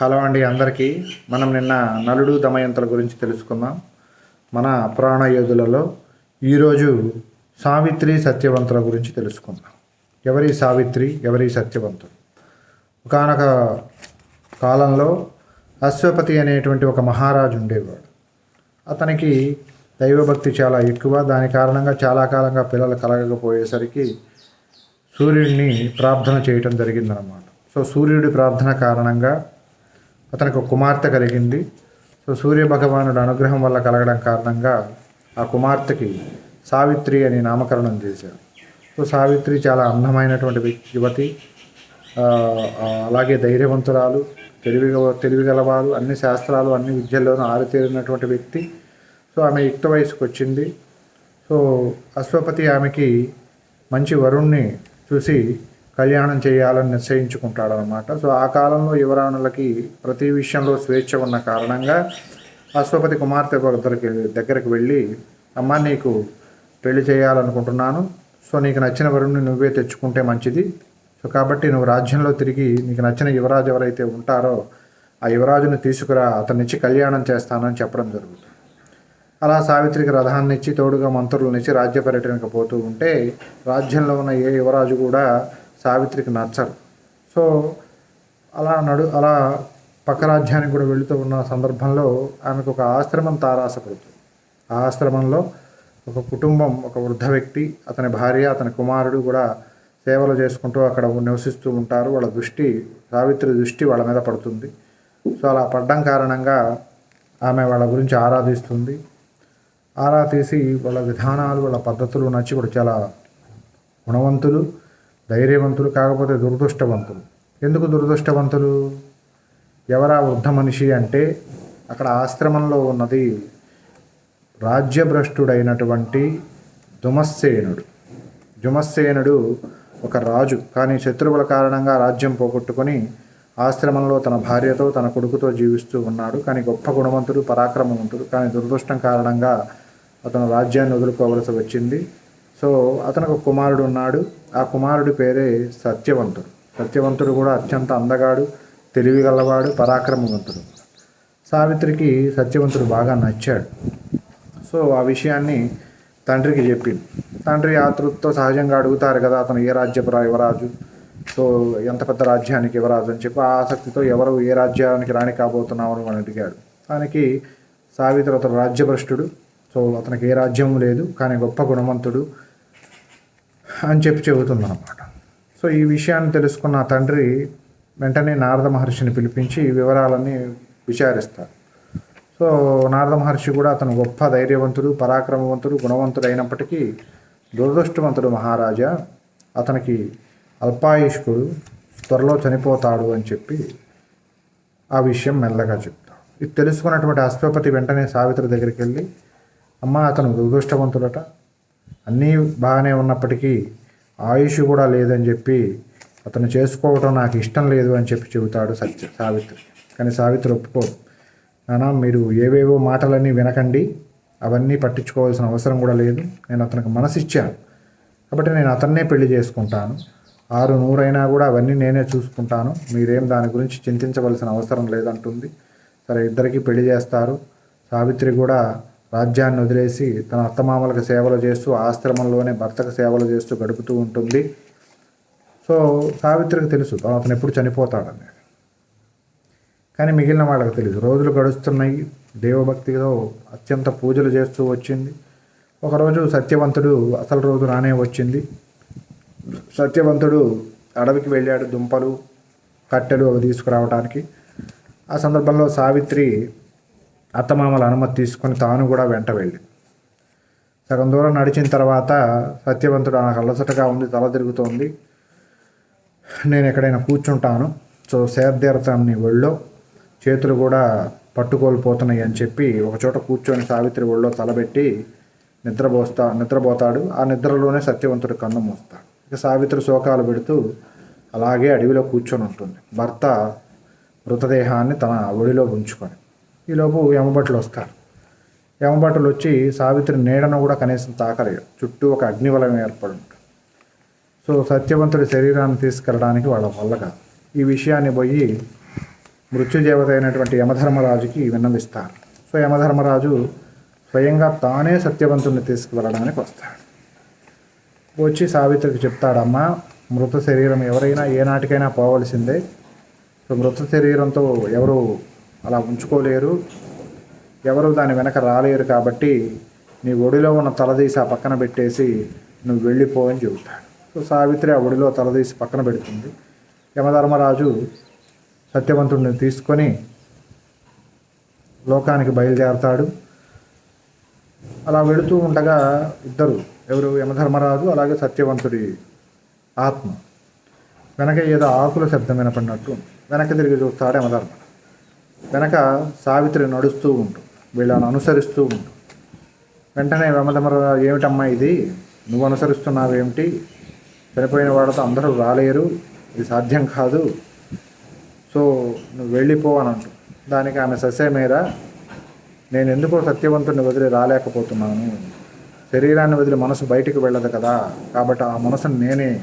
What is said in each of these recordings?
Hello అండి అందరికీ. మనం నిన్న నలుడు దమయంతుల గురించి తెలుసుకుందాం మన పురాణ యోధులలో ఈరోజు సావిత్రి సత్యవంతుల గురించి తెలుసుకుందాం. ఎవరి సావిత్రి ఎవరి సత్యవంతులు ఒకనొక కాలంలో అశ్వపతి అనేటువంటి ఒక మహారాజు ఉండేవాడు. అతనికి దైవభక్తి చాలా ఎక్కువ. దాని కారణంగా చాలా కాలంగా పిల్లలు కలగకపోయేసరికి సూర్యుడిని ప్రార్థన చేయటం జరిగిందనమాట సో సూర్యుడి ప్రార్థన కారణంగా అతనికి ఒక కుమార్తె కలిగింది. సో సూర్య భగవానుడు అనుగ్రహం వల్ల కలగడం కారణంగా ఆ కుమార్తెకి సావిత్రి అని నామకరణం చేశారు. సో సావిత్రి చాలా అందమైనటువంటి యువతి అలాగే ధైర్యవంతురాలు తెలివి తెలివిగలవారు అన్ని శాస్త్రాలు అన్ని విద్యల్లోనూ ఆరితేరినటువంటి వ్యక్తి. సో ఆమె యుక్త వయసుకు వచ్చింది. సో అశ్వపతి ఆమెకి మంచి వరుణ్ణి చూసి కళ్యాణం చేయాలని నిశ్చయించుకుంటాడనమాట సో ఆ కాలంలో యువరాణులకి ప్రతి విషయంలో స్వేచ్ఛ ఉన్న కారణంగా అశ్వపతి కుమార్తె దగ్గరికి దగ్గరికి వెళ్ళి అమ్మ నీకు పెళ్ళి చేయాలనుకుంటున్నాను. సో నీకు నచ్చిన వరుణ్ణి నువ్వే తెచ్చుకుంటే మంచిది. సో కాబట్టి నువ్వు రాజ్యంలో తిరిగి నీకు నచ్చిన యువరాజు ఎవరైతే ఉంటారో ఆ యువరాజుని తీసుకురా. అతనిచ్చి కళ్యాణం చేస్తానని చెప్పడం జరుగుతుంది. అలా సావిత్రికి రథాన్నిచ్చి తోడుగా మంత్రులనిచ్చి రాజ్య పర్యటనకు పోతూ ఉంటే రాజ్యంలో ఉన్న ఏ యువరాజు కూడా సావిత్రికి నచ్చరు. సో అలా నడు అలా పక్క రాజ్యానికి కూడా వెళుతూ ఉన్న సందర్భంలో ఆమెకు ఒక ఆశ్రమం తారాసపడుతుంది. ఆ ఆశ్రమంలో ఒక కుటుంబం ఒక వృద్ధ వ్యక్తి అతని భార్య అతని కుమారుడు కూడా సేవలు చేసుకుంటూ అక్కడ నివసిస్తూ ఉంటారు. వాళ్ళ దృష్టి సావిత్రి దృష్టి వాళ్ళ మీద పడుతుంది. సో అలా పడ్డం కారణంగా ఆమె వాళ్ళ గురించి ఆరాధిస్తుంది. ఆరా తీసి వాళ్ళ విధానాలు వాళ్ళ పద్ధతులు నచ్చి కూడా చాలా గుణవంతులు. ధైర్యవంతులు కాకపోతే దురదృష్టవంతులు. ఎందుకు దురదృష్టవంతులు? ఎవరా వృద్ధ మనిషి అంటే అక్కడ ఆశ్రమంలో ఉన్నది రాజ్యభ్రష్టుడైనటువంటి దుమస్సేనుడు. జుమస్సేనుడు ఒక రాజు. కానీ శత్రువుల కారణంగా రాజ్యం పోగొట్టుకొని ఆశ్రమంలో తన భార్యతో తన కొడుకుతో జీవిస్తూ ఉన్నాడు. కానీ గొప్ప గుణవంతుడు పరాక్రమవంతుడు. కానీ దురదృష్టం కారణంగా అతను రాజ్యాన్ని వదులుకోవలసి వచ్చింది. సో అతనికి ఒక కుమారుడు ఉన్నాడు. ఆ కుమారుడి పేరే సత్యవంతుడు. సత్యవంతుడు కూడా అత్యంత అందగాడు తెలివిగలవాడు పరాక్రమవంతుడు. సావిత్రికి సత్యవంతుడు బాగా నచ్చాడు. సో ఆ విషయాన్ని తండ్రికి చెప్పింది తండ్రి ఆతృతో సహజంగా అడుగుతారు కదా అతను ఏ రాజ్యపురా యువరాజు? సో ఎంత పెద్ద రాజ్యానికి యువరాజు అని చెప్పి ఆ ఆసక్తితో ఎవరు ఏ రాజ్యానికి రాణి కాబోతున్నావు అని అడిగాడు. దానికి సావిత్రి అతను రాజ్యభ్రష్టుడు. సో అతనికి ఏ రాజ్యం లేదు కానీ గొప్ప గుణవంతుడు. అని చెప్పి చెబుతుందన్నమాట. సో ఈ విషయాన్ని తెలుసుకున్న తండ్రి వెంటనే నారద మహర్షిని పిలిపించి వివరాలన్నీ విచారిస్తారు. సో నారద మహర్షి కూడా అతను గొప్ప ధైర్యవంతుడు పరాక్రమవంతుడు గుణవంతుడు అయినప్పటికీ దురదృష్టవంతుడు మహారాజా. అతనికి అల్పాయుష్కుడు త్వరలో చనిపోతాడు అని చెప్పి ఆ విషయం మెల్లగా చెప్తాడు. ఇది తెలుసుకున్నటువంటి అశ్వపతి వెంటనే సావిత్రి దగ్గరికి వెళ్ళి అమ్మ అతను దురదృష్టవంతుడట. అన్నీ బాగానే ఉన్నప్పటికీ ఆయుష్ కూడా లేదని చెప్పి అతను చేసుకోవటం నాకు ఇష్టం లేదు అని చెప్పి చెబుతాడు సత్య సావిత్రి. కానీ సావిత్రి ఒప్పుకోదు నానా మీరు ఏవేవో మాటలన్నీ వినకండి. అవన్నీ పట్టించుకోవాల్సిన అవసరం కూడా లేదు. నేను అతనికి మనసు ఇచ్చాను కాబట్టి నేను అతన్నే పెళ్ళి చేసుకుంటాను. ఆరు నూరైనా కూడా అవన్నీ నేనే చూసుకుంటాను. మీరేం దాని గురించి చింతించవలసిన అవసరం లేదంటుంది. సరే ఇద్దరికి పెళ్ళి చేస్తారు. సావిత్రి కూడా రాజ్యాన్ని వదిలేసి తన అత్తమామలకు సేవలు చేస్తూ ఆశ్రమంలోనే భర్తకు సేవలు చేస్తూ గడుపుతూ ఉంటుంది. సో సావిత్రికి తెలుసు అతను ఎప్పుడు చనిపోతాడని. కానీ మిగిలిన వాళ్ళకి తెలియదు రోజులు గడుస్తున్నాయి. దేవభక్తితో అత్యంత పూజలు చేస్తూ వచ్చింది. ఒకరోజు సత్యవంతుడు అసలు రోజు రానే వచ్చింది. సత్యవంతుడు అడవికి వెళ్ళాడు దుంపలు కట్టెలు అవి తీసుకురావడానికి ఆ సందర్భంలో సావిత్రి అత్తమామల అనుమతి తీసుకొని తాను కూడా వెంట వెళ్ళి. సగం దూరం నడిచిన తర్వాత సత్యవంతుడు నాకు అలసటగా ఉంది తల తిరుగుతోంది. నేను ఎక్కడైనా కూర్చుంటాను సో సేద్యార్థాన్ని ఒళ్ళో చేతులు కూడా పట్టుకోలిపోతున్నాయి అని చెప్పి ఒక చోట కూర్చొని సావిత్రి ఒళ్ళో తలబెట్టి నిద్రపోస్తా నిద్రపోతాడు. ఆ నిద్రలోనే సత్యవంతుడు కన్ను మూస్తాడు. ఇక సావిత్రి శోకాలు పెడుతూ అలాగే అడవిలో కూర్చొని ఉంటుంది. భర్త మృతదేహాన్ని తన ఒడిలో ఉంచుకొని. ఈలోపు యమభట్లు వస్తారు. యమభట్లు వచ్చి సావిత్రి నీడను కూడా కనీసం తాకలేదు. చుట్టూ ఒక అగ్నివలయం ఏర్పడి ఉంటుంది సో సత్యవంతుడి శరీరాన్ని తీసుకెళ్ళడానికి వాళ్ళ వల్ల కాదు. ఈ విషయాన్ని పోయి మృత్యుదేవత అయినటువంటి యమధర్మరాజుకి విన్నవిస్తారు. సో యమధర్మరాజు స్వయంగా తానే సత్యవంతుని తీసుకువెళ్ళడానికి వస్తాడు. వచ్చి సావిత్రికి చెప్తాడమ్మా మృత శరీరం ఎవరైనా ఏనాటికైనా పోవలసిందే. సో మృత శరీరంతో ఎవరు అలా ఉంచుకోలేరు. ఎవరు దాని వెనక రాలేరు కాబట్టి నీ ఒడిలో ఉన్న తలదీసి ఆ పక్కన పెట్టేసి నువ్వు వెళ్ళిపో అని చెబుతాడు. సో సావిత్రి ఆ ఒడిలో తలదీసి పక్కన పెడుతుంది. యమధర్మరాజు సత్యవంతుడిని తీసుకొని లోకానికి బయలుదేరతాడు. అలా వెళుతూ ఉండగా ఇద్దరు ఎవరు? యమధర్మరాజు అలాగే సత్యవంతుడి ఆత్మ. వెనక ఏదో ఆకుల శబ్దం వినపడినట్టు వెనక తిరిగి చూస్తాడు యమధర్మ వెనక సావిత్రి నడుస్తూ ఉంటుంది వీళ్ళని అనుసరిస్తూ ఉంటుంది వెంటనే యమధర్మరాజు ఏమిటమ్మా ఇది? నువ్వు అనుసరిస్తున్నావేమిటి చనిపోయిన వాళ్ళతో అందరూ రాలేరు ఇది సాధ్యం కాదు. సో నువ్వు వెళ్ళిపో అని అంటు దానికి ఆమె ససే మీద నేను ఎందుకో సత్యవంతుడిని వదిలి రాలేకపోతున్నాను. శరీరాన్ని వదిలి మనసు బయటికి వెళ్ళదు కదా. కాబట్టి ఆ మనసును నేనే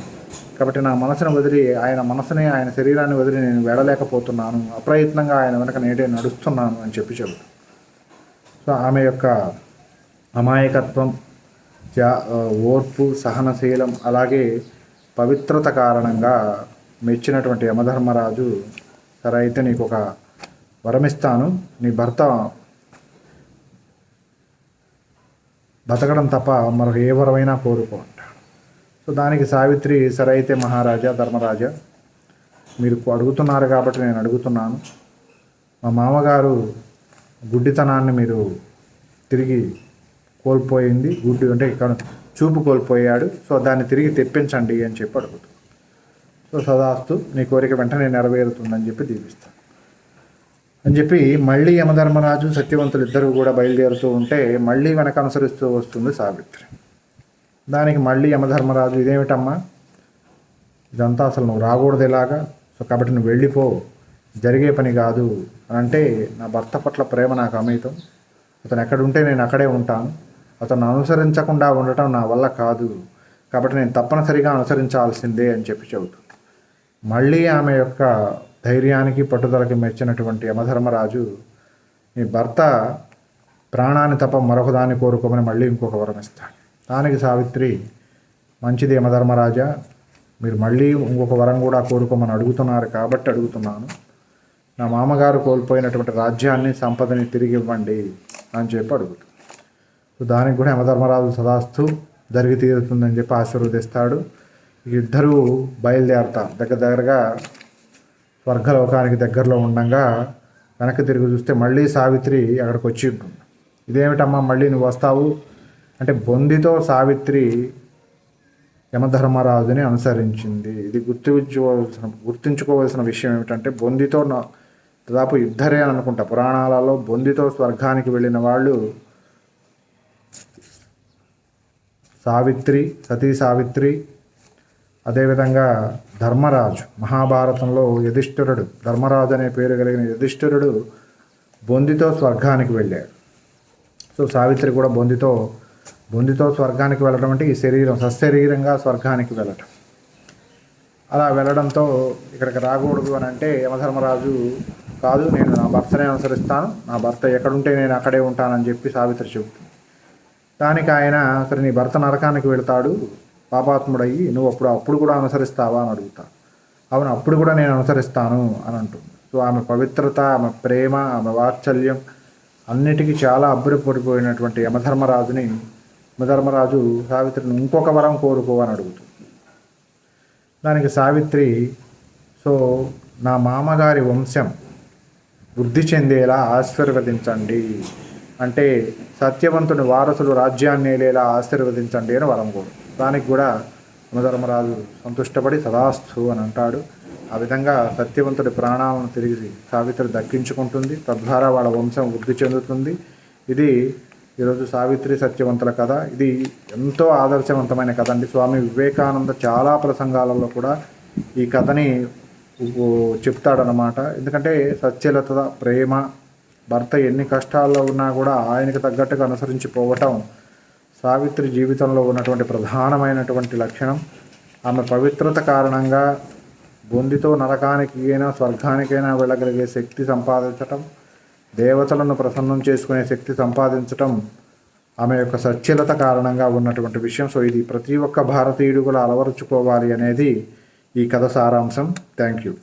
కాబట్టి నా మనసును వదిలి ఆయన మనసుని ఆయన శరీరాన్ని వదిలి నేను వెళ్ళలేకపోతున్నాను. అప్రయత్నంగా ఆయన వెనక నేడే నడుస్తున్నాను అని చెప్పి చెబుతాను సో ఆమె యొక్క అమాయకత్వం త్యా ఓర్పు సహనశీలం అలాగే పవిత్రత కారణంగా మెచ్చినటువంటి యమధర్మరాజు సరే అయితే నీకు ఒక వరమిస్తాను. నీ భర్త బతకడం తప్ప మరొక ఏ వరమైనా కోరుకోండి సో దానికి సావిత్రి సరే అయితే మహారాజా ధర్మరాజా. మీరు అడుగుతున్నారు కాబట్టి నేను అడుగుతున్నాను. మా మామగారు గుడ్డితనాన్ని మీరు తిరిగి కోల్పోయింది. గుడ్డి అంటే ఇక్కడ చూపు కోల్పోయాడు. సో దాన్ని తిరిగి తెప్పించండి అని చెప్పి అడుగుతాను సో సదాస్తు నీ కోరిక వెంటనే నెరవేరుతుందని చెప్పి దీవిస్తాను. అని చెప్పి మళ్ళీ యమధర్మరాజు సత్యవంతులు ఇద్దరు కూడా బయలుదేరుతూ ఉంటే మళ్ళీ వెనక అనుసరిస్తూ వస్తుంది సావిత్రి. దానికి మళ్ళీ యమధర్మరాజు ఇదేమిటమ్మా? ఇదంతా అసలు నువ్వు రాకూడదు ఇలాగా సో కాబట్టి నువ్వు వెళ్ళిపో. జరిగే పని కాదు అని అంటే నా భర్త పట్ల ప్రేమ నాకు అమితం. అతను ఎక్కడుంటే నేను అక్కడే ఉంటాను. అతను అనుసరించకుండా ఉండటం నా వల్ల కాదు. కాబట్టి నేను తప్పనిసరిగా అనుసరించాల్సిందే అని చెప్పి చెబుతుంది మళ్ళీ ఆమె యొక్క ధైర్యానికి పట్టుదలకి మెచ్చినటువంటి యమధర్మరాజు నీ భర్త ప్రాణాన్ని తప్ప మరొకదాన్ని కోరుకోమని మళ్ళీ ఇంకొక వరం ఇస్తాడు. దానికి సావిత్రి మంచిది యమధర్మరాజా. మీరు మళ్ళీ ఇంకొక వరం కూడా కోరుకోమని అడుగుతున్నారు కాబట్టి అడుగుతున్నాను. నా మామగారు కోల్పోయినటువంటి రాజ్యాన్ని సంపదని తిరిగి ఇవ్వండి అని చెప్పి అడుగుతాడు దానికి కూడా యమధర్మరాజు సదాస్తు జరిగి తీరుతుందని చెప్పి ఆశీర్వదిస్తాడు. ఇద్దరూ బయలుదేరతారు. దగ్గర దగ్గరగా స్వర్గలోకానికి దగ్గరలో ఉండగా వెనక్కి తిరిగి చూస్తే మళ్ళీ సావిత్రి అక్కడికి వచ్చి ఉంటుంది. ఇదేమిటమ్మా మళ్ళీ నువ్వు వస్తావు? అంటే బొందితో సావిత్రి యమధర్మరాజుని అనుసరించింది. ఇది గుర్తించుకోవాల్సిన గుర్తుంచుకోవాల్సిన విషయం ఏమిటంటే బొందితో నా- దాదాపు ఇద్దరే అని అనుకుంటా. పురాణాలలో బొందితో స్వర్గానికి వెళ్ళిన వాళ్ళు సావిత్రి సతీ సావిత్రి అదేవిధంగా ధర్మరాజు మహాభారతంలో యుధిష్ఠిరుడు ధర్మరాజు అనే పేరు కలిగిన యుధిష్ఠిరుడు బొందితో స్వర్గానికి వెళ్ళాడు. సో సావిత్రి కూడా బొందితో బొందితో స్వర్గానికి వెళ్ళడం అంటే ఈ శరీరం సశరీరంగా స్వర్గానికి వెళ్ళటం. అలా వెళ్ళడంతో ఇక్కడికి రాకూడదు అని అంటే యమధర్మరాజు కాదు నేను నా భర్తనే అనుసరిస్తాను. నా భర్త ఎక్కడుంటే నేను అక్కడే ఉంటానని చెప్పి సావిత్రి చెబుతుంది. దానికి ఆయన సరే నీ భర్త నరకానికి వెళ్తాడు పాపాత్ముడయ్యి నువ్వు అప్పుడు అప్పుడు కూడా అనుసరిస్తావా? అని అడుగుతాను అవును అప్పుడు కూడా నేను అనుసరిస్తాను అని అంటుంది. సో ఆమె పవిత్రత ఆమె ప్రేమ ఆమె వాత్సల్యం అన్నిటికీ చాలా అబ్బురపడిపోయినటువంటి యమధర్మరాజుని యమధర్మరాజు సావిత్రిని ఇంకొక వరం కోరుకోవని అడుగుతుంది. దానికి సావిత్రి సో నా మామగారి వంశం వృద్ధి చెందేలా ఆశీర్వదించండి. అంటే సత్యవంతుని వారసులు రాజ్యాన్ని లేలా ఆశీర్వదించండి అని వరం కోరు. దానికి కూడా యమధర్మరాజు సంతుష్టపడి సదాస్తు అని అంటాడు. ఆ విధంగా సత్యవంతుడి ప్రాణాలను తిరిగి సావిత్రి దక్కించుకుంటుంది. తద్వారా వాళ్ళ వంశం వృద్ధి చెందుతుంది. ఇది ఈరోజు సావిత్రి సత్యవంతుల కథ. ఇది ఎంతో ఆదర్శవంతమైన కథ అండి. స్వామి వివేకానంద చాలా ప్రసంగాలలో కూడా ఈ కథని చెప్తాడనమాట ఎందుకంటే సత్యలత ప్రేమ భర్త ఎన్ని కష్టాల్లో ఉన్నా కూడా ఆయనకు తగ్గట్టుగా అనుసరించి పోవటం సావిత్రి జీవితంలో ఉన్నటువంటి ప్రధానమైనటువంటి లక్షణం. ఆమె పవిత్రత కారణంగా బొందితో నరకానికి అయినా స్వర్గానికైనా వెళ్ళగలిగే శక్తి సంపాదించటం దేవతలను ప్రసన్నం చేసుకునే శక్తి సంపాదించటం ఆమె యొక్క సచ్ఛీలత కారణంగా ఉన్నటువంటి విషయం. సో ఇది ప్రతి ఒక్క భారతీయుడు కూడా అలవరుచుకోవాలి అనేది ఈ కథ సారాంశం. Thank you.